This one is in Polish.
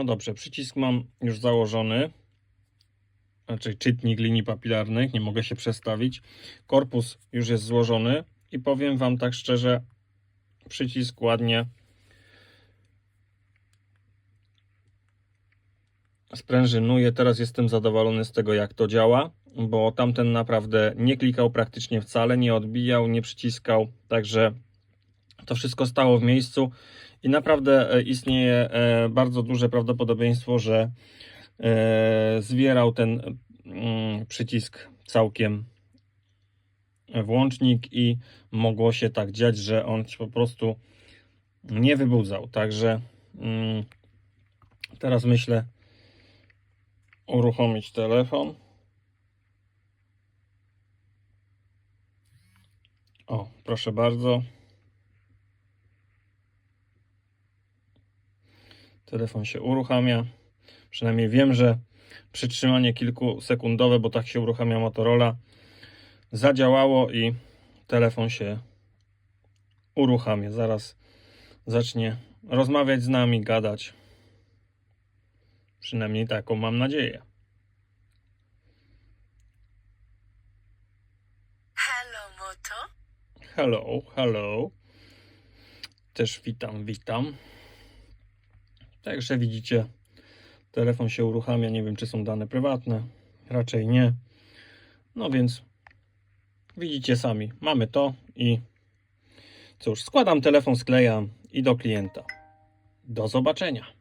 No dobrze, przycisk mam już założony. Znaczy czytnik linii papilarnych, nie mogę się przestawić. Korpus już jest złożony i powiem Wam tak szczerze, przycisk ładnie sprężynuje. Teraz jestem zadowolony z tego, jak to działa, bo tamten naprawdę nie klikał praktycznie wcale, nie odbijał, nie przyciskał, także to wszystko stało w miejscu i naprawdę e, istnieje e, bardzo duże prawdopodobieństwo, że e, zwierał ten mm, przycisk całkiem włącznik i mogło się tak dziać, że on się po prostu nie wybudzał. Także mm, teraz myślę uruchomić telefon. O, proszę bardzo. Telefon się uruchamia. Przynajmniej wiem, że przytrzymanie kilkusekundowe, bo tak się uruchamia Motorola, zadziałało i telefon się uruchamia. Zaraz zacznie rozmawiać z nami, gadać. Przynajmniej taką mam nadzieję. Hello, Moto. Hello, hello. Też witam, witam. Także widzicie, telefon się uruchamia. Nie wiem, czy są dane prywatne. Raczej nie. No więc widzicie sami. Mamy to i cóż, składam telefon, sklejam i do klienta. Do zobaczenia.